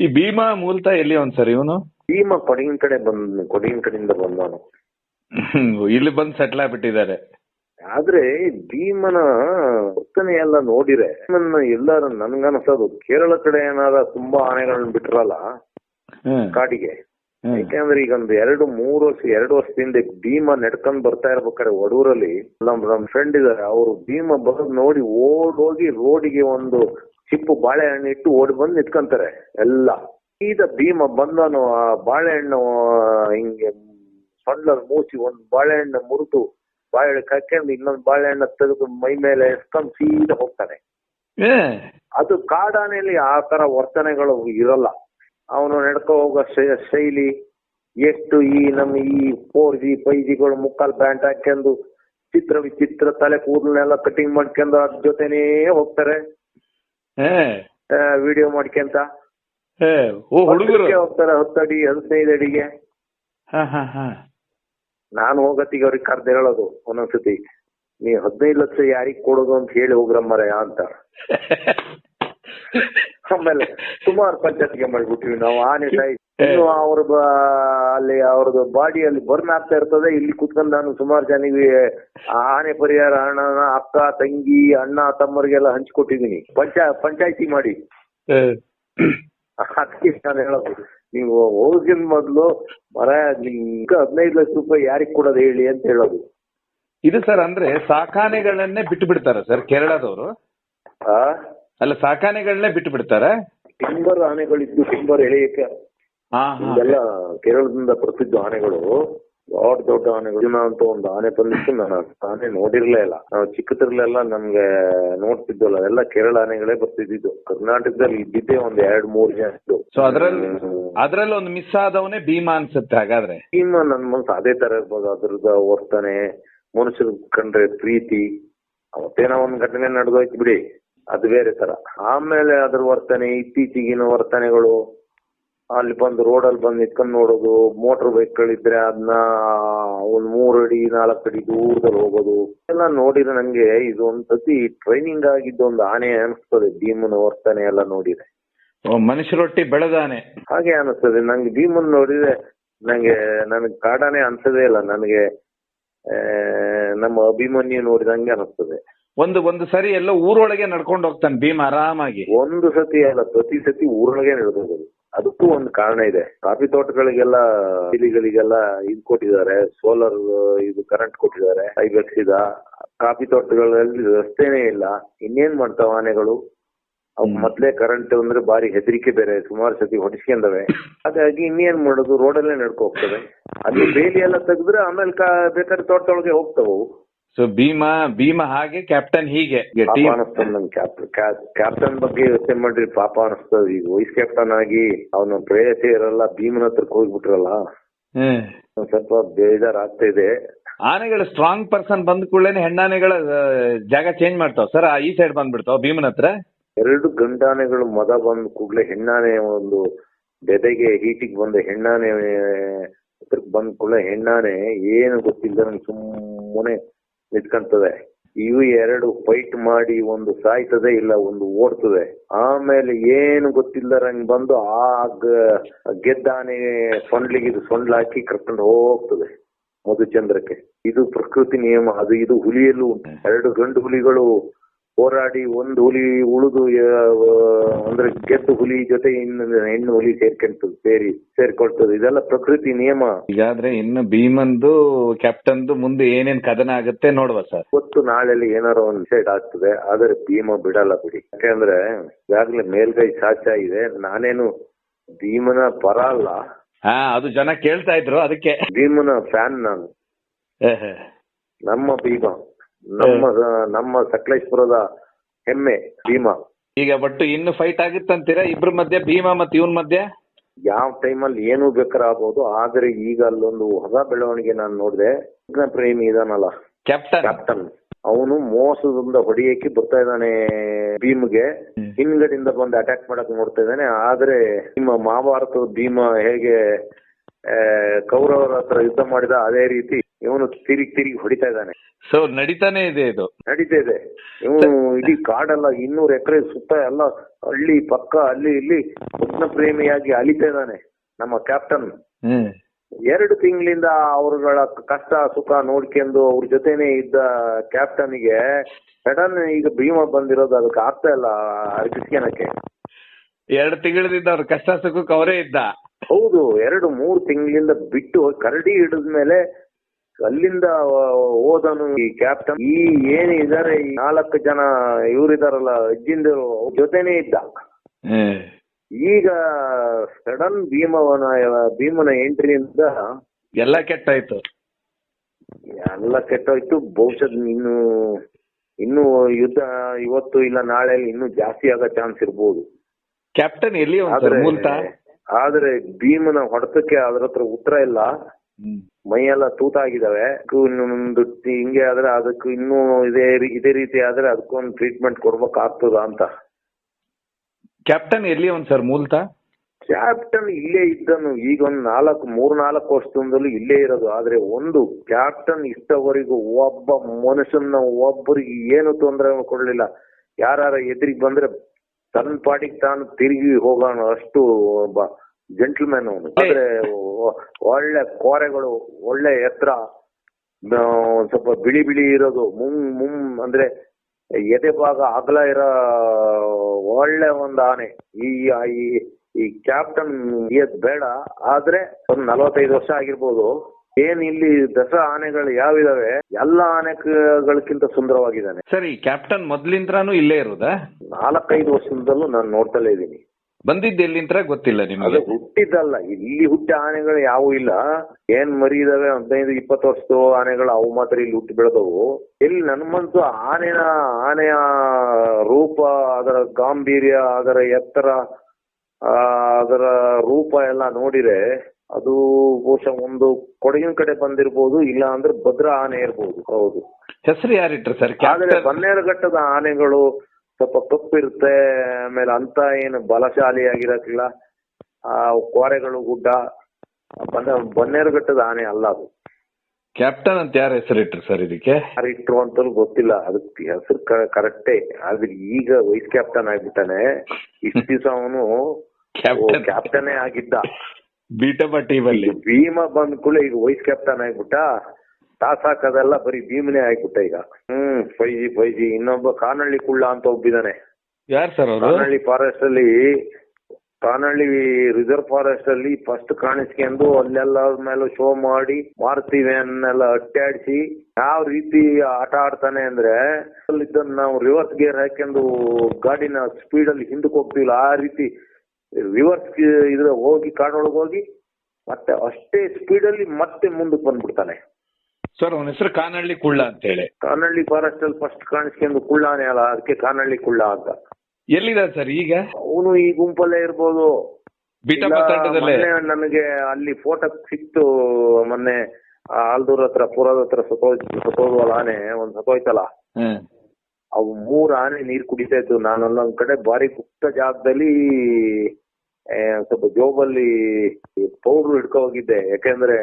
ಈ ಭೀಮ ಮೂಲತಃ ಎಲ್ಲಿ ಅವನ್ ಸರ್ ಇವನು? ಭೀಮ ಕೊಡಗಿನ ಕಡೆ ಬಂದ್ ಕೊಡಗಿನ ಕಡೆಯಿಂದ ಬಂದವನು. ಇಲ್ಲಿ ಬಂದು ಸೆಟ್ಲ್ ಆಗ್ಬಿಟ್ಟಿದ್ದಾರೆ. ಆದ್ರೆ ಭೀಮನ ವರ್ತನೆ ಎಲ್ಲ ನೋಡಿರೆ ನನ್ನ ಎಲ್ಲಾರು ನನ್ಗನ್ಸೋದು ಕೇರಳ ಕಡೆ ಏನಾರ ತುಂಬಾ ಆನೆಗಳನ್ನ ಬಿಟ್ರಲ್ಲ? ಕಾಡಿಗೆ. ಯಾಕೆಂದ್ರೆ ಈಗ ಒಂದು ಎರಡು ಮೂರು ವರ್ಷ ಎರಡು ವರ್ಷದಿಂದ ಭೀಮ ನೆಡ್ಕೊಂಡ್ ಬರ್ತಾ ಇರ್ಬೇಕಾದ್ರೆ ಒಡೂರಲ್ಲಿ ನಮ್ ನಮ್ ಫ್ರೆಂಡ್ ಇದಾರೆ ಅವರು ಭೀಮ ಬರೋದ್ ನೋಡಿ ಓಡೋಗಿ ರೋಡಿಗೆ ಒಂದು ಚಿಪ್ಪು ಬಾಳೆಹಣ್ಣು ಇಟ್ಟು ಓಡಿ ಬಂದು ನಿತ್ಕೊಂತಾರೆ ಎಲ್ಲ. ಈದ ಭೀಮ ಬಂದನು ಆ ಬಾಳೆಹಣ್ಣು ಹಿಂಗೆ ಸೊಂಡ್ಲಲ್ಲಿ ಮೂಸಿ ಒಂದು ಬಾಳೆಹಣ್ಣು ಮುರಿದು ಬಾಳೆಹಣ್ಣು ಕಕ್ಕೊಂಡು ಇನ್ನೊಂದು ಬಾಳೆಹಣ್ಣು ತೆಗೆದು ಮೈ ಮೇಲೆ ಎಸ್ಕೊಂಡು ಸೀದಾ ಹೋಗ್ತಾನೆ. ಅದು ಕಾಡಾನೆಯಲ್ಲಿ ಆ ತರ ವರ್ತನೆಗಳು ಇರಲ್ಲ. ಅವನು ನಡ್ಕೋ ಹೋಗೋ ಶೈಲಿ ಎಷ್ಟು ಈ ನಮ್ಮ ಈ ಫೋರ್ ಜಿ ಫೈವ್ ಜಿಗಳು ಮುಕ್ಕಾಲ್ ಪ್ಯಾಂಟ್ ಹಾಕೊಂಡು ಚಿತ್ರ ವಿಚಿತ್ರ ತಲೆ ಕೂದಲನ್ನೆಲ್ಲ ಕಟಿಂಗ್ ಮಾಡ್ಕೊಂಡು ಅದ್ರ ಜೊತೆನೇ ಹೋಗ್ತಾರೆ. ವಿಡಿಯೋ ಮಾಡ್ಕೊಂತ ಹೋಗ್ತಾರೆ ಹತ್ತಡಿ ಹದಿನೈದು ಅಡಿಗೆ ನಾನು ಹೋಗತ್ತಿಗೆ ಅವ್ರಿಗೆ ಕರ್ದು ಹೇಳೋದು ಒಂದೊಂದ್ಸತಿ. ನೀ ಹದಿನೈದು ಲಕ್ಷ ಯಾರಿಗ್ ಕೊಡೋದು ಅಂತ ಹೇಳಿ ಹೋಗ್ರಮ್ಮರಯ್ಯ ಅಂತ. ಆಮೇಲೆ ಸುಮಾರು ಪಂಚಾಯತ್ಗೆ ಮಾಡ್ಬಿಟ್ಟಿವಿ ನಾವು. ಆನೆ ಸಾಯಿ ಇನ್ನು ಅವ್ರ ಅಲ್ಲಿ ಅವ್ರದ್ದು ಬಾಡಿಯಲ್ಲಿ ಬರ್ನ್ ಆಗ್ತಾ ಇರ್ತದೆ. ಇಲ್ಲಿ ಕುತ್ಕೊಂಡು ನಾನು ಸುಮಾರು ಜನಿಗೆ ಆನೆ ಪರಿಹಾರ ಹಣನ ಅಕ್ಕ ತಂಗಿ ಅಣ್ಣ ತಮ್ಮರಿಗೆಲ್ಲ ಹಂಚ್ಕೊಟ್ಟಿದೀನಿ. ಪಂಚಾ ಪಂಚಾಯತಿ ಮಾಡಿ. ಅದಕ್ಕೆ ನಾನು ಹೇಳೋದು ನೀವು ಹೋಗಿನ ಮೊದಲು ಮರ ನಿಮ್ಗೆ ಹದಿನೈದು ಲಕ್ಷ ರೂಪಾಯಿ ಯಾರಿಗ್ ಕೊಡೋದು ಹೇಳಿ ಅಂತ ಹೇಳೋದು. ಇದು ಸರ್ ಅಂದ್ರೆ ಸಾಕಾನೆಗಳನ್ನೇ ಬಿಟ್ಟು ಬಿಡ್ತಾರ ಸರ್ ಕೇರಳದವರು. ಆ? ಅಲ್ಲ ಸಾಕಾನೆಗಳನ್ನೇ ಬಿಟ್ಟು ಬಿಡ್ತಾರೆ? ಟಿಂಬರ್ ಆನೆಗಳಿದ್ದು ಟಿಂಬರ್ ಎಳೆಯಕ್ಕೆ ಹಾ ಹಾ. ಇದೆಲ್ಲ ಕೇರಳದಿಂದ ಪ್ರಸಿದ್ಧ ಆನೆಗಳು ದೊಡ್ಡ ದೊಡ್ಡ ಆನೆಗಳು. ಜೀವನ ಅಂತ ಒಂದು ಆನೆ ಬಂದಿತ್ತು ನಾನು ಆನೆ ನೋಡಿರ್ಲೇ ಇಲ್ಲ. ನಾವು ಚಿಕ್ಕದ್ರಲ್ಲೆಲ್ಲ ನಮ್ಗೆ ನೋಡ್ತಿದ್ದಲ್ಲ ಎಲ್ಲ ಕೇರಳ ಆನೆಗಳೇ ಬರ್ತಿದ್ದು ಕರ್ನಾಟಕದಲ್ಲಿ ಇದ್ದಿದ್ದೆ ಒಂದ್ ಎರಡ್ ಮೂರ್ ಜನ ಇದ್ದು. ಸೊ ಅದ್ರಲ್ಲಿ. ಅದ್ರಲ್ಲಿ ಒಂದು ಮಿಸ್ ಆದವನೇ ಭೀಮಾ ಅನ್ಸುತ್ತೆ ಹಾಗಾದ್ರೆ. ಭೀಮಾ ನನ್ ಮನ್ಸು ಅದೇ ತರ ಇರ್ಬೋದು ಅದ್ರದ ವರ್ತನೆ ಮನುಷ್ಯರು ಕಂಡ್ರೆ ಪ್ರೀತಿ ಅವತ್ತೇನೋ ಒಂದ್ ಘಟನೆ ನಡೆದೋಯ್ತು ಬಿಡಿ. ಅದು ಬೇರೆ ತರ. ಆಮೇಲೆ ಅದ್ರ ವರ್ತನೆ ಇತ್ತೀಚಿಗಿನ ವರ್ತನೆಗಳು ಅಲ್ಲಿ ಬಂದು ರೋಡಲ್ಲಿ ಬಂದು ನಿತ್ಕೊಂಡು ನೋಡೋದು ಮೋಟರ್ ಬೈಕ್ಗಳಿದ್ರೆ ಅದನ್ನ ಒಂದ್ ಮೂರ್ ಅಡಿ ನಾಲ್ಕು ಅಡಿ ದೂರದಲ್ಲಿ ಹೋಗೋದು. ಎಲ್ಲ ನೋಡಿದ್ರೆ ನಂಗೆ ಇದು ಒಂದ್ ಸತಿ ಟ್ರೈನಿಂಗ್ ಆಗಿದ್ದು ಒಂದು ಆನೆ ಅನಿಸ್ತದೆ ಭೀಮನ ವರ್ತನೆ ಎಲ್ಲ ನೋಡಿದ್ರೆ. ಮನುಷ್ಯರೊಟ್ಟಿ ಬೆಳೆದಾನೆ ಹಾಗೆ ಅನಿಸ್ತದೆ. ನಂಗೆ ಭೀಮನ್ ನೋಡಿದ್ರೆ ನಂಗೆ ನನಗೆ ಕಾಡಾನೆ ಅನ್ಸದೇ ಇಲ್ಲ. ನನಗೆ ನಮ್ಮ ಅಭಿಮನ್ಯು ನೋಡಿದಂಗೆ ಅನಿಸ್ತದೆ. ಒಂದು ಒಂದು ಸರಿ ಎಲ್ಲ ಊರೊಳಗೆ ನಡ್ಕೊಂಡು ಹೋಗ್ತಾನೆ ಭೀಮ್ ಆರಾಮಾಗಿ. ಒಂದು ಸತಿ ಅಲ್ಲ ಪ್ರತಿ ಸತಿ ಊರೊಳಗೆ ನಡೆದೋಗೋದು ಅದಕ್ಕೂ ಒಂದು ಕಾರಣ ಇದೆ. ಕಾಫಿ ತೋಟಗಳಿಗೆಲ್ಲ ಇಲಿಗಳಿಗೆಲ್ಲ ಇದು ಕೊಟ್ಟಿದ್ದಾರೆ. ಸೋಲಾರ್ ಇದು ಕರೆಂಟ್ ಕೊಟ್ಟಿದ್ದಾರೆ. ಇದ. ಕಾಫಿ ತೋಟಗಳಲ್ಲಿ ರಸ್ತೆನೇ ಇಲ್ಲ. ಇನ್ನೇನ್ ಮಾಡ್ತಾವ ಆನೆಗಳು? ಅವ್ ಮೊದ್ಲೇ ಕರೆಂಟ್ ಅಂದ್ರೆ ಬಾರಿ ಹೆದರಿಕೆ ಬೇರೆ ಸುಮಾರು ಸತಿ ಹೊಡಿಸ್ಕೊಂಡವೆ. ಹಾಗಾಗಿ ಇನ್ನೇನ್ ಮಾಡೋದು? ರೋಡಲ್ಲೇ ನಡ್ಕೊ ಹೋಗ್ತವೆ. ಅಲ್ಲಿ ಬೇಲಿ ಎಲ್ಲ ತೆಗೆದ್ರೆ ಆಮೇಲೆ ಬೇಕಾದ್ರೆ ತೋಟದೊಳಗೆ ಹೋಗ್ತಾವು ಸೊ ಭೀಮ ಭೀಮ ಹಾಗೆ ಕ್ಯಾಪ್ಟನ್ ಹೀಗೆ. ಪಾಪ ಟೀಮ್ ಅನಿಸ್ತದ ನನ್ ಕ್ಯಾಪ್ಟನ್ ಬಗ್ಗೆ ಯೋಚನೆ ಮಾಡ್ರಿ ಪಾಪ ಅನಿಸ್ತದ ಈಗ ವೈಸ್ ಕ್ಯಾಪ್ಟನ್ ಆಗಿ ಅವನ ಪ್ರೇಯಸಿಯರೆಲ್ಲ ಭೀಮನ ಹತ್ರಕ್ಕೆ ಹೋಗ್ಬಿಟ್ರಲ್ಲ. ಹ್ಮ್ ಒಂದ್ ಸ್ವಲ್ಪ ಬೇಜಾರಾಗ್ತಾ ಇದೆ ಆನೆಗಳು ಸ್ಟ್ರಾಂಗ್ ಪರ್ಸನ್ ಬಂದ ಕೂಡಲೇ ಹೆಣ್ಣಾನೆಗಳ ಆ, ಜಾಗ ಚೇಂಜ್ ಮಾಡ್ತಾವ. ಸರ್ ಈ ಸೈಡ್ ಬಂದ್ಬಿಡ್ತಾವ ಭೀಮನ ಹತ್ರ? ಎರಡು ಗಂಡಾನೆಗಳು ಮದ ಬಂದ ಕೂಡ್ಲೆ ಹೆಣ್ಣಾನೆ ಒಂದು ಬೆದೆಗೆ ಹೀಟಿಗೆ ಬಂದ ಹೆಣ್ಣಾನೆ ಹತ್ರಕ್ ಬಂದ ಕೂಡಲೇ ಹೆಣ್ಣಾನೆ. ಏನು ಗೊತ್ತಿಲ್ಲ ನಂಗೆ ಸುಮ್ಮನೆ ನಿಂತ್ಕೊಂತದೆ. ಇವು ಎರಡು ಫೈಟ್ ಮಾಡಿ ಒಂದು ಸಾಯ್ತದೆ ಇಲ್ಲ ಒಂದು ಓಡ್ತದೆ. ಆಮೇಲೆ ಏನು ಗೊತ್ತಿಲ್ಲದಂಗ್ ಬಂದು ಆ ಗೆದ್ದಾನೆ ಸೊಂಡ್ಲಿಗೆ ಇದು ಸೊಂಡ್ಲ ಹಾಕಿ ಕರ್ಕೊಂಡು ಹೋಗ್ತದೆ ಮಧುಚಂದ್ರಕ್ಕೆ. ಇದು ಪ್ರಕೃತಿ ನಿಯಮ, ಅದು ಇದು ಹುಲಿಯಲ್ಲೂ ಎರಡು ಗಂಡು ಹುಲಿಗಳು ಹೋರಾಡಿ ಒಂದು ಹುಲಿ ಉಳಿದು ಅಂದ್ರೆ ಗೆದ್ದು ಹುಲಿ ಜೊತೆ ಇನ್ನೊಂದು ಹೆಣ್ಣು ಹುಲಿ ಸೇರ್ಕೊಂತದ್ ಸೇರಿ ಸೇರ್ಕೊಳ್ತದೆ. ಇದೆಲ್ಲ ಪ್ರಕೃತಿ ನಿಯಮ. ಈಗಾದ್ರೆ ಇನ್ನು ಭೀಮಂದು ಕ್ಯಾಪ್ಟನ್ದು ಮುಂದೆ ಏನೇನ್ ಕದನ ಆಗುತ್ತೆ ನೋಡುವ ಸರ್. ಇವತ್ತು ನಾಳೆಲ್ಲಿ ಏನಾರ ಒಂದ್ ಸೈಡ್ ಆಗ್ತದೆ. ಆದ್ರೆ ಭೀಮ ಬಿಡಲ್ಲ ಬಿಡಿ. ಯಾಕಂದ್ರೆ ಈಗಾಗ್ಲೇ ಮೇಲ್ಗೈ ಸಾಚ ಇದೆ. ನಾನೇನು ಭೀಮನ ಪರ ಅಲ್ಲ. ಹಾ ಅದು ಜನ ಕೇಳ್ತಾ ಇದ್ರು ಅದಕ್ಕೆ. ಭೀಮನ ಫ್ಯಾನ್ ನಾನು. ನಮ್ಮ ಭೀಮ. ನಮ್ಮ ನಮ್ಮ ಸಕಲೇಶ್ಪುರದ ಹೆಮ್ಮೆ ಭೀಮಾ. ಈಗ ಬಟ್ ಇನ್ನು ಫೈಟ್ ಆಗಿತ್ತಂತೀರಾ? ಇಬ್ರ ಮಧ್ಯೆ ಭೀಮಾ ಮತ್ತೆ ಇವನ್ ಮಧ್ಯೆ? ಯಾವ ಟೈಮಲ್ಲಿ ಏನು ಬೇಕಾದ್ರೆ ಆಗ್ಬೋದು ಆದ್ರೆ ಈಗ ಅಲ್ಲೊಂದು ಹೊಸ ಬೆಳವಣಿಗೆ ನಾನು ನೋಡಿದೆ. ಪ್ರೇಮಿ ಇದಾನಲ್ಲ. ಕ್ಯಾಪ್ಟನ್ ಕ್ಯಾಪ್ಟನ್ ಅವನು ಮೋಸದಿಂದ ಹೊಡಿಯಕ್ಕೆ ಬರ್ತಾ ಇದ್ದಾನೆ ಭೀಮ್ಗೆ. ಹಿಂದ್ಗಡೆಯಿಂದ ಬಂದು ಅಟ್ಯಾಕ್ ಮಾಡಕ್ ನೋಡ್ತಾ ಇದ್ದಾನೆ. ಆದ್ರೆ ನಿಮ್ಮ ಮಹಾಭಾರತದ ಭೀಮ ಹೇಗೆ ಕೌರವರ ಹತ್ರ ಯುದ್ಧ ಮಾಡಿದ ಅದೇ ರೀತಿ ಇವನು ತಿರುಗಿ ತಿರುಗಿ ಹೊಡಿತಾ ಇದ್ದಾನೆ. ಸೊ ನಡೀತಾನೆ ಇದೆ ಇದು. ನಡೀತಾ ಇದೆ. ಇವನು ಇಡೀ ಕಾಡೆಲ್ಲ ಇನ್ನೂರು ಎಕರೆ ಸುತ್ತ ಎಲ್ಲ ಹಳ್ಳಿ ಪಕ್ಕ ಅಲ್ಲಿ ಇಲ್ಲಿ ಕೃಷ್ಣ ಪ್ರೇಮಿಯಾಗಿ ಅಲಿತಾ ಇದ್ದಾನೆ ನಮ್ಮ ಕ್ಯಾಪ್ಟನ್ ಎರಡು ತಿಂಗಳಿಂದ ಅವರುಗಳ ಕಷ್ಟ ಸುಖ ನೋಡ್ಕೊಂಡು ಅವ್ರ ಜೊತೆನೆ ಇದ್ದ ಕ್ಯಾಪ್ಟನ್ಗೆ ಸಡನ್ ಈಗ ಭೀಮ ಬಂದಿರೋದು ಅದಕ್ಕೆ ಆಗ್ತಾ ಇಲ್ಲ ಅರ್ಗಿಸ್ಕೊಳಕ್ಕೆ ಎರಡು ತಿಂಗಳಿಂದ ಅವ್ರ ಕಷ್ಟ ಸುಖಕ್ಕೆ ಅವರೇ ಇದ್ದ. ಹೌದು ಎರಡು ಮೂರು ತಿಂಗಳಿಂದ ಬಿಟ್ಟು ಕರಡಿ ಹಿಡಿದ್ಮೇಲೆ ಅಲ್ಲಿಂದ ಹೋದನು ಈ ಕ್ಯಾಪ್ಟನ್ ಈ ಏನ್ ಇದಾರೆ ಈ ನಾಲ್ಕು ಜನ ಇವರಿದಾರಲ್ಲ ಅಜ್ಜಿಂದರು ಜೊತೆನೆ ಇದ್ದ. ಈಗ ಸಡನ್ ಭೀಮವನ ಭೀಮನ ಎಂಟ್ರಿಯಿಂದ ಎಲ್ಲ ಕೆಟ್ಟಾಯ್ತು. ಎಲ್ಲ ಕೆಟ್ಟೋಯ್ತು. ಬಹುಶಃ ಇನ್ನು ಇನ್ನು ಯುದ್ಧ ಇವತ್ತು ಇಲ್ಲ ನಾಳೆ ಇನ್ನು ಜಾಸ್ತಿ ಆಗೋ ಚಾನ್ಸ್ ಇರ್ಬೋದು. ಕ್ಯಾಪ್ಟನ್ ಎಲ್ಲಿ ಆದ್ರೆ ಭೀಮನ ಹೊಡೆತಕ್ಕೆ ಅದ್ರ ಹತ್ರ ಉತ್ತರ ಇಲ್ಲ. ಮೈಯೆಲ್ಲ ತೂತಾಗಿದಾವೆ ಇನ್ನೊಂದು ಹಿಂಗೆ ಆದ್ರೆ ಅದಕ್ಕೆ ಇನ್ನೂ ಇದೇ ಇದೇ ರೀತಿ ಆದ್ರೆ ಅದಕ್ಕೊಂದು ಟ್ರೀಟ್ಮೆಂಟ್ ಕೊಡ್ಬೇಕಾಗ್ತದ ಅಂತ. ಕ್ಯಾಪ್ಟನ್ ಎಲ್ಲಿ ಒಂದ್ ಸರ್ ಮೂಲತಃ? ಕ್ಯಾಪ್ಟನ್ ಇಲ್ಲೇ ಇದ್ದನು. ಈಗ ಒಂದ್ ನಾಲ್ಕು ಮೂರ್ ನಾಲ್ಕು ವರ್ಷದಿಂದಲೂ ಇಲ್ಲೇ ಇರೋದು. ಆದ್ರೆ ಒಂದು ಕ್ಯಾಪ್ಟನ್ ಇಷ್ಟವರೆಗೂ ಒಬ್ಬ ಮನುಷ್ಯನ ಒಬ್ಬರಿಗೆ ಏನು ತೊಂದರೆ ಕೊಡ್ಲಿಲ್ಲ. ಯಾರ ಎದುರಿಗೆ ಬಂದ್ರೆ ತನ್ನ ಪಾಟಿಗೆ ತಾನು ತಿರುಗಿ ಹೋಗೋಣ ಅಷ್ಟು ಒಬ್ಬ ಜೆಂಟ್ಲ್ಮನ್ ಅವನು. ಆದ್ರೆ ಒಳ್ಳೆ ಕೋರೆಗಳು ಒಳ್ಳೆ ಎತ್ತರ ಸ್ವಲ್ಪ ಬಿಳಿ ಬಿಳಿ ಇರೋದು ಮುಂ ಮುಮ್ ಅಂದ್ರೆ ಎದೆ ಭಾಗ ಅಗಲ ಇರೋ ಒಳ್ಳೆ ಒಂದು ಆನೆ. ಈ ಈ- ಈ ಕ್ಯಾಪ್ಟನ್ ಎದ್ ಬೇಡ ಆದ್ರೆ ಒಂದ್ ನಲವತ್ತೈದು ವರ್ಷ ಆಗಿರ್ಬೋದು. ಏನ್ ಇಲ್ಲಿ ದಸರಾ ಆನೆಗಳು ಯಾವಿದಾವೆ ಎಲ್ಲ ಆನೆಗಳಿಗಿಂತ ಸುಂದರವಾಗಿದ್ದಾನೆ. ಸರಿ ಈ ಕ್ಯಾಪ್ಟನ್ ಮೊದ್ಲಿಂದ್ರಾನು ಇಲ್ಲೇ ಇರೋದಾ? ನಾಲ್ಕೈದು ವರ್ಷದಿಂದಲೂ ನಾನು ನೋಡ್ತಲೇ ಇದ್ದೀನಿ. ಬಂದಿದ್ದು ಎಲ್ಲಿಂತ್ರ ಗೊತ್ತಿಲ್ಲ ಅದು ನಿಮಗೆ ಹುಟ್ಟಿದ್ದಲ್ಲ ಇಲ್ಲಿ ಹುಟ್ಟ ಆನೆಗಳು ಯಾವು ಇಲ್ಲ. ಏನ್ ಮರಿ ಇದಾವೆ ಹದಿನೈದು ಇಪ್ಪತ್ತು ವರ್ಷದ ಆನೆಗಳು ಅವು ಮಾತ್ರ ಇಲ್ಲಿ ಹುಟ್ಟಿ ಬೆಳೆದವು. ಇಲ್ಲಿ ನನ್ ಮನ್ಸು ಆನೆನ ಆನೆಯ ರೂಪ ಅದರ ಗಾಂಭೀರ್ಯ ಅದರ ಎತ್ತರ ಆ, ಅದರ ರೂಪ ಎಲ್ಲ ನೋಡಿರೆ ಅದು ಬಹುಶಃ ಒಂದು ಕೊಡಗಿನ ಕಡೆ ಬಂದಿರಬಹುದು ಇಲ್ಲ ಅಂದ್ರೆ ಭದ್ರ ಆನೆ ಇರ್ಬೋದು. ಹೌದು ಹೆಸರು ಯಾರಿಟ್ರು ಸರ್? ಆದ್ರೆ ಬನ್ನೇರುಘಟ್ಟದ ಆನೆಗಳು ಸ್ವಲ್ಪ ಕಪ್ಪಿರುತ್ತೆ ಆಮೇಲೆ ಅಂತ ಏನು ಬಲಶಾಲಿ ಆಗಿರಕಿಲ್ಲ ಆ ಕೋರೆಗಳು ಗುಡ್ಡ ಬನ್ನ ಬನ್ನೇರುಘಟ್ಟದ ಆನೆ ಅಲ್ಲ ಅದು. ಕ್ಯಾಪ್ಟನ್ ಅಂತ ಯಾರ ಹೆಸರಿಟ್ರು ಸರ್ ಇದಕ್ಕೆ? ಯಾರಿಟ್ರು ಇಟ್ರು ಅಂತಲೂ ಗೊತ್ತಿಲ್ಲ. ಅದಕ್ಕೆ ಹೆಸರು ಕರೆಕ್ಟೇ. ಆದ್ರೆ ಈಗ ವೈಸ್ ಕ್ಯಾಪ್ಟನ್ ಆಗ್ಬಿಟ್ಟಾನೆ. ಇಷ್ಟು ದಿವಸ ಅವನು ಕ್ಯಾಪ್ಟನ್. ಆಗಿದ್ದ. ಬೀಟಪ್ಪ ಟೀಮ್ ಅಲ್ಲಿ ಭೀಮ ಬಂದ್ ಕೂಡ ಈಗ ವೈಸ್ ಕ್ಯಾಪ್ಟನ್ ಆಗ್ಬಿಟ್ಟ. ಟಾಸ್ ಹಾಕೋದೆಲ್ಲ ಬರೀ ಭೀಮನೆ ಆಗ್ಬಿಟ್ಟ ಈಗ. ಹ್ಮ್ ಫೈ ಜಿ ಫೈ ಜಿ ಇನ್ನೊಬ್ಬ ಕಾನಳ್ಳಿ ಕುಳ್ಳ ಅಂತ ಒಬ್ಬಿದಾನೆ. ಯಾರು ಸರ್ ಅವರು ಕಾನಹಳ್ಳಿ ಫಾರೆಸ್ಟ್ ಅಲ್ಲಿ ಕಾನಹಳ್ಳಿ ರಿಸರ್ವ್ ಫಾರೆಸ್ಟ್ ಅಲ್ಲಿ ಫಸ್ಟ್ ಕಾಣಿಸ್ಕೊಂಡು ಅಲ್ಲೆಲ್ಲ ಮೇಲೆ ಶೋ ಮಾಡಿ ಮಾರ್ತೀವಿ ಅನ್ನೆಲ್ಲ ಅಟ್ಟಾಡಿಸಿ ಯಾವ ರೀತಿ ಆಟ ಆಡ್ತಾನೆ ಅಂದ್ರೆ ಅಲ್ಲಿದ್ದನ್ನ ನಾವು ರಿವರ್ಸ್ ಗೇರ್ ಹಾಕೊಂಡು ಗಾಡಿನ ಸ್ಪೀಡ್ ಅಲ್ಲಿ ಹಿಂದಕ್ಕೆ ಹೋಗ್ತಿಲ್ಲ ಆ ರೀತಿ ರಿವರ್ಸ್ ಇದ್ರೆ ಹೋಗಿ ಕಾಡೊಳಗೆ ಹೋಗಿ ಮತ್ತೆ ಅಷ್ಟೇ ಸ್ಪೀಡ್ ಅಲ್ಲಿ ಮತ್ತೆ ಮುಂದಕ್ಕೆ ಬಂದ್ಬಿಡ್ತಾನೆ. ಸರ್ ಅವನ ಹೆಸರು ಕಾನಹಳ್ಳಿ ಕುಳ್ಳ ಅಂತ ಹೇಳಿ. ಕಾನಹಳ್ಳಿ ಫಾರೆಸ್ಟ್ ಅಲ್ಲಿ ಫಸ್ಟ್ ಕಾಣಿಸ್ಕೊಂಡು ಕುಳ್ಳಾನೆ ಅಲ್ಲ ಅದಕ್ಕೆ ಕಾನಹಳ್ಳಿ ಕುಳ್ಳ ಅಂತ. ಎಲ್ಲಿದೆ ಸರ್ ಈಗ? ಅವನು ಈ ಗುಂಪಲ್ಲೇ ಇರ್ಬೋದು. ಬೀಟಪ್ಪ ಇಲ್ಲ, ತಂಡದಲ್ಲೇ ಮೊನ್ನೆ ನನಗೆ ಅಲ್ಲಿ ಫೋಟೋ ಸಿಕ್ತು ಮೊನ್ನೆ ಆಲ್ದೂರ್ ಹತ್ರ ಪುರದ ಹತ್ರ ಸತ್ತೋದ್ವಲ್ಲ ಆನೆ ಒಂದ್ ಸತೋಯ್ತಲ್ಲ ಹ್ಮ್ ಅವು ಮೂರ್ ಆನೆ ನೀರ್ ಕುಡಿತಾ ಇತ್ತು ನಾನು ಒಂದೊಂದ್ ಕಡೆ ಬಾರಿ ಗುಪ್ತ ಜಾಗದಲ್ಲಿ ಆ, ಸ್ವಲ್ಪ ಜೋಬಲ್ಲಿ ಪೌಡ್ರು ಹಿಡ್ಕೋ ಹೋಗಿದ್ದೆ. ಯಾಕೆಂದ್ರೆ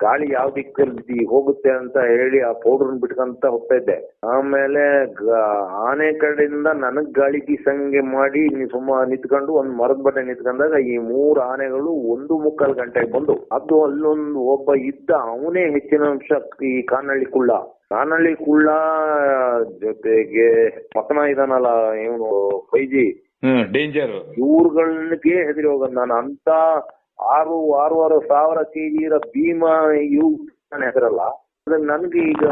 ಗಾಳಿ ಯಾವ ದಿಕ್ಕಲ್ಲಿ ಹೋಗುತ್ತೆ ಅಂತ ಹೇಳಿ ಆ ಪೌಡರ್ ಬಿಟ್ಕೊಂತ ಹೋಗ್ತಾ ಇದ್ದೆ. ಆಮೇಲೆ ಆನೆ ಕಡೆಯಿಂದ ನನಗ್ ಗಾಳಿ ಬೀಸಂಗೆ ಮಾಡಿ ಸುಮ್ಮ ನಿಂತ್ಕೊಂಡು ಒಂದ್ ಮರದ ಬಟ್ಟೆ ನಿಂತ್ಕೊಂಡಾಗ ಈ ಮೂರ್ ಆನೆಗಳು ಒಂದು ಮುಕ್ಕಾಲ್ ಗಂಟೆಗೆ ಬಂದು ಅದು ಅಲ್ಲೊಂದು ಒಬ್ಬ ಇದ್ದ ಅವನೇ ಹೆಚ್ಚಿನ ಅಂಶ ಈ ಕಾನಳ್ಳಿ ಕುಳ್ಳ. ಕಾನಳ್ಳಿ ಕುಳ್ಳ ಜೊತೆಗೆ ಪಕ್ಕನ ಇದಾನಲ್ಲ ಇವನು ಫೈಜಿ. ಡೇಂಜರ್. ಇವ್ರುಗಳಿಗೆ ಹೆದರಿ ಹೋಗೋದು ನಾನು. ಅಂತ ಆರು, ಆರೂವರೆ ಸಾವಿರ ಕೆಜಿ ಇರೋ ಭೀಮ ಇವು ಹೆಸರಲ್ಲ. ನನ್ಗೆ ಈಗ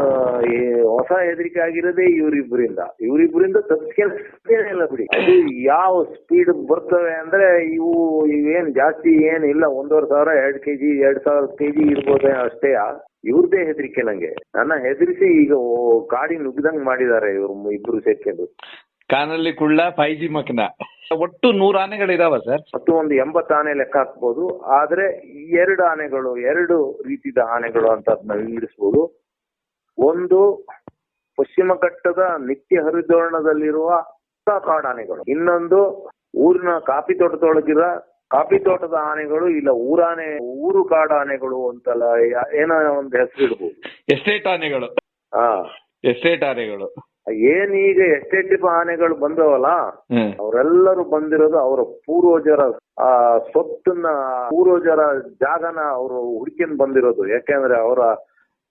ಹೊಸ ಹೆದರಿಕೆ ಆಗಿರೋದೇ ಇವ್ರಿಬ್ರಿಂದ. ಇವ್ರಿಬ್ರಿಂದ ತಪ್ಪಿಸ್ಕೊಂಡ್ ಇಲ್ಲ ಬಿಡಿ. ಅದು ಯಾವ ಸ್ಪೀಡ್ ಬರ್ತವೆ ಅಂದ್ರೆ ಇವು ಇವೇನ್ ಜಾಸ್ತಿ ಏನ್ ಇಲ್ಲ, ಒಂದೂವರೆ ಸಾವಿರ, ಎರಡ್ ಕೆಜಿ, ಎರಡ್ ಸಾವಿರ ಕೆಜಿ ಇರ್ಬೋದೇ ಅಷ್ಟೇ. ಇವ್ರದೇ ಹೆದರಿಕೆ ನಂಗೆ. ನನ್ನ ಹೆದರಿಸಿ ಈಗ ಕಾಡಿ ನುಗ್ಗದಂಗ್ ಮಾಡಿದ್ದಾರೆ ಇವ್ರು, ಇಬ್ರು ಸೇರ್ಕೊಂಡು. ಕಾನಲ್ಲಿ ಕುಳ್ಳ ಫೈ ಜಿ ಮಕ್ನ. ಒಟ್ಟು ನೂರು ಆನೆಗಳಿದಾವ ಸರ್? ಮತ್ತು ಒಂದು ಎಂಬತ್ತು ಆನೆ ಲೆಕ್ಕ ಹಾಕ್ಬೋದು. ಆದ್ರೆ ಎರಡು ಆನೆಗಳು ಎರಡು ರೀತಿಯ ಆನೆಗಳು ಅಂತ ಅದನ್ನ ವಿಂಗಡಿಸಬಹುದು ಒಂದು ಪಶ್ಚಿಮ ಘಟ್ಟದ ನಿತ್ಯ ಹರಿದ್ವರ್ಣದಲ್ಲಿರುವ ಕಾಡಾನೆಗಳು ಇನ್ನೊಂದು ಊರಿನ ಕಾಫಿ ತೋಟದೊಳಗಿರ ಕಾಫಿ ತೋಟದ ಆನೆಗಳು ಇಲ್ಲ ಊರಾನೆ ಊರು ಕಾಡು ಆನೆಗಳು ಅಂತಲ್ಲ ಏನೋ ಒಂದು ಹೆಸರು ಇಡಬಹುದು ಎಸ್ಟೇಟ್ ಆನೆಗಳು. ಹಾ. ಎಸ್ಟೇಟ್ ಆನೆಗಳು. ಏನ್ ಈಗ ಎಸ್ಟೇಟ್ ಆನೆಗಳು ಬಂದವಲ್ಲ ಅವರೆಲ್ಲರೂ ಬಂದಿರೋದು ಅವರ ಪೂರ್ವಜರ ಆ ಸ್ವತ್ತನ್ನ ಪೂರ್ವಜರ ಜಾಗನ ಅವರು ಹುಡ್ಕೊಂಡ್ ಬಂದಿರೋದು. ಯಾಕೆಂದ್ರೆ ಅವರ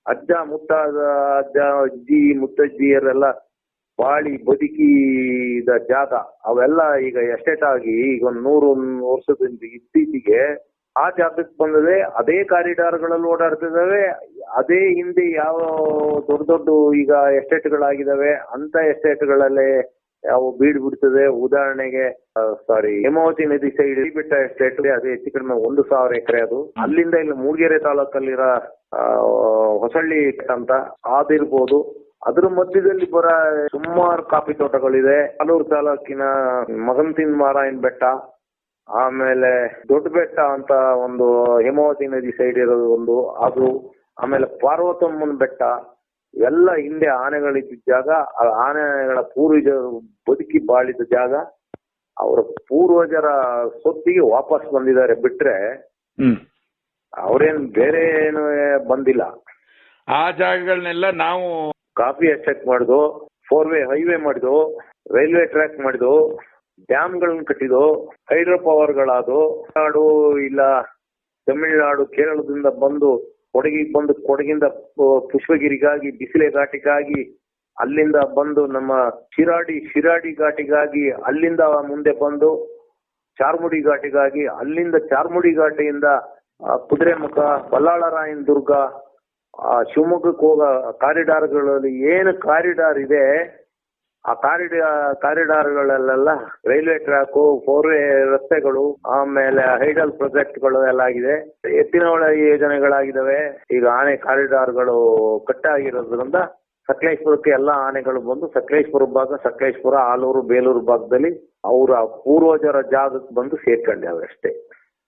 ಅಜ್ಜ ಮುತ್ತಾದ ಅಜ್ಜ ಅಜ್ಜಿ ಮುತ್ತಜ್ಜಿಯರೆಲ್ಲ ಬಾಳಿ ಬದುಕಿದ ಜಾಗ. ಅವೆಲ್ಲ ಈಗ ಎಸ್ಟೇಟ್ ಆಗಿ ಈಗ ಒಂದ್ ನೂರು ವರ್ಷದಿಂದ ಇತ್ತೀಚೆಗೆ ಆ ಜಾಗಕ್ಕೆ ಬಂದಿದೆ ಅದೇ ಕಾರಿಡಾರ್ಗಳಲ್ಲಿ ಓಡಾಡ್ತಿದ್ದಾವೆ, ಅದೇ ಹಿಂದೆ ಯಾವ ದೊಡ್ಡ ದೊಡ್ಡ ಈಗ ಎಸ್ಟೇಟ್ ಎಸ್ಟೇಟ್ಗಳಾಗಿದ್ದಾವೆ ಅಂತ ಎಸ್ಟೇಟ್ಗಳಲ್ಲೇ ಯಾವ ಬೀಡ್ ಬಿಡ್ತದೆ ಉದಾಹರಣೆಗೆ ಸಾರಿ ಹೇಮಾವತಿ ನದಿ ಸೈಡ್ ಬೆಟ್ಟ ಎಸ್ಟೇಟ್ ಅದು ಹೆಚ್ಚು ಕಡಿಮೆ ಒಂದು ಸಾವಿರ ಎಕರೆ ಅದು. ಅಲ್ಲಿಂದ ಇಲ್ಲಿ ಮೂಡಿಗೆರೆ ತಾಲೂಕಲ್ಲಿರೋ ಹೊಸಳ್ಳಿ ಅಂತ ಅದಿರ್ಬೋದು ಅದ್ರ ಮಧ್ಯದಲ್ಲಿ ಬರ ಸುಮಾರು ಕಾಫಿ ತೋಟಗಳಿದೆ. ಆಲೂರು ತಾಲೂಕಿನ ಮಗಂತಿನ್ ಮಾರಾಯನ್ ಬೆಟ್ಟ. ಆಮೇಲೆ ದೊಡ್ಡ ಬೆಟ್ಟ ಅಂತ ಒಂದು ಹೇಮಾವತಿ ನದಿ ಸೈಡ್ ಇರೋದು ಒಂದು. ಅದು ಆಮೇಲೆ ಪಾರ್ವತಮ್ಮನ ಬೆಟ್ಟ. ಎಲ್ಲ ಹಿಂದೆ ಆನೆಗಳಿದ್ದ ಜಾಗ ಆ ಆನೆಗಳ ಪೂರ್ವಜರು ಬದುಕಿ ಬಾಳಿದ ಜಾಗ. ಅವರ ಪೂರ್ವಜರ ಸೊತ್ತಿಗೆ ವಾಪಸ್ ಬಂದಿದ್ದಾರೆ. ಬಿಟ್ರೆ ಅವ್ರೇನ್ ಬೇರೆ ಏನು ಬಂದಿಲ್ಲ. ಆ ಜಾಗಗಳನ್ನೆಲ್ಲ ನಾವು ಕಾಫಿ ಎಸ್ಟೇಟ್ ಮಾಡಿದ್ವು ಫೋರ್ ವೇ ಹೈವೇ ಮಾಡಿದ್ವು ರೈಲ್ವೆ ಟ್ರ್ಯಾಕ್ ಮಾಡಿದು ಡ್ಯಾಮ್ಗಳನ್ನ ಕಟ್ಟಿದೋ, ಹೈಡ್ರೋ ಪವರ್ ಗಳಾದೋ ನಾಡು ಇಲ್ಲ ತಮಿಳುನಾಡು ಕೇರಳದಿಂದ ಬಂದು ಕೊಡಗಿಗೆ ಬಂದು ಕೊಡಗಿಂದ ಪುಷ್ಪಗಿರಿಗಾಗಿ, ಬಿಸಿಲೆ ಘಾಟಿಗಾಗಿ, ಅಲ್ಲಿಂದ ಬಂದು ನಮ್ಮ ಶಿರಾಡಿ ಶಿರಾಡಿ ಘಾಟಿಗಾಗಿ, ಅಲ್ಲಿಂದ ಮುಂದೆ ಬಂದು ಚಾರ್ಮುಡಿ ಘಾಟಿಗಾಗಿ, ಅಲ್ಲಿಂದ ಚಾರ್ಮುಡಿ ಘಾಟಿಯಿಂದ ಕುದುರೆಮುಖ ಬಲ್ಲಾಳರಾಯನ್ ದುರ್ಗ ಆ, ಶಿವಮೊಗ್ಗಕ್ಕೆ ಹೋಗೋ ಕಾರಿಡಾರ್ಗಳಲ್ಲಿ ಏನು ಕಾರಿಡಾರ್ ಇದೆ ಆ ಕಾರಿಡಾರ್ ಕಾರಿಡಾರ್ಗಳಲ್ಲೆಲ್ಲ ರೈಲ್ವೆ ಟ್ರ್ಯಾಕು ಫೋರ್ ವೇ ರಸ್ತೆಗಳು, ಆಮೇಲೆ ಹೈಡಲ್ ಪ್ರಾಜೆಕ್ಟ್ಗಳು ಎಲ್ಲ ಆಗಿದೆ. ಎತ್ತಿನಹೊಳೆ ಯೋಜನೆಗಳಾಗಿದ್ದಾವೆ ಈಗ ಆನೆ ಕಾರಿಡಾರ್ಗಳು ಕಟ್ಟಾಗಿರೋದ್ರಿಂದ ಸಕಲೇಶ್ಪುರಕ್ಕೆ ಎಲ್ಲ ಆನೆಗಳು ಬಂದು ಸಕಲೇಶ್ಪುರ ಭಾಗ, ಸಕಲೇಶ್ಪುರ, ಆಲೂರು, ಬೇಲೂರು ಭಾಗದಲ್ಲಿ ಅವರ ಪೂರ್ವಜರ ಜಾಗಕ್ಕೆ ಬಂದು ಸೇರ್ಕೊಂಡವೆ ಅಷ್ಟೇ